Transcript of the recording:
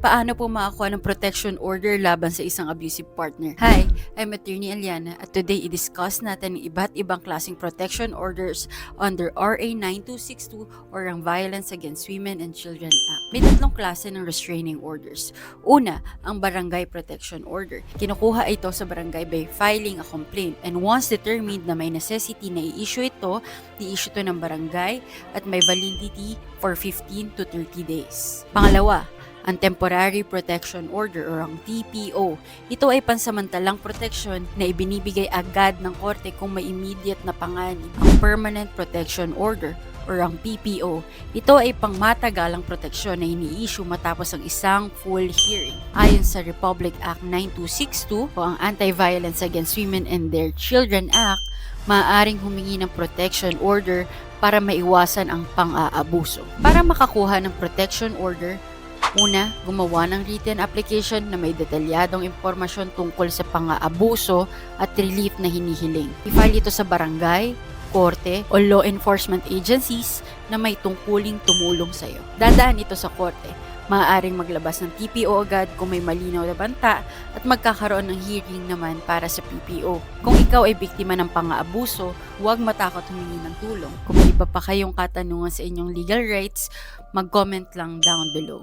Paano po makakuha ng protection order laban sa isang abusive partner? Hi, I'm Attorney Aliana at today i-discuss natin ang iba't ibang klaseng protection orders under RA 9262 or ang Violence Against Women and Children Act. May tatlong klase ng restraining orders. Una, ang Barangay Protection Order. Kinukuha ito sa barangay by filing a complaint and once determined na may necessity na i-issue ito, i-issue ito ng barangay at may validity for 15 to 30 days. Pangalawa, ang Temporary Protection Order or ang TPO. Ito ay pansamantalang protection na ibinibigay agad ng korte kung may immediate na panganib. Ang Permanent Protection Order or ang PPO. Ito ay pangmatagalang proteksyon na ini-issue matapos ang isang full hearing. Ayon sa Republic Act 9262 o ang Anti-Violence Against Women and Their Children Act, maaaring humingi ng protection order para maiwasan ang pang-aabuso. Para makakuha ng protection order, Una, gumawa ng written application na may detalyadong impormasyon tungkol sa pang-aabuso at relief na hinihiling. I-file ito sa barangay, korte o law enforcement agencies na may tungkuling tumulong sa iyo. Dadaan ito sa korte. Maaaring maglabas ng TPO agad kung may malinaw na banta at magkakaroon ng hearing naman para sa PPO. Kung ikaw ay biktima ng pang-aabuso, huwag matakot humingi ng tulong. Kung iba pa kayong katanungan sa inyong legal rights, mag-comment lang down below.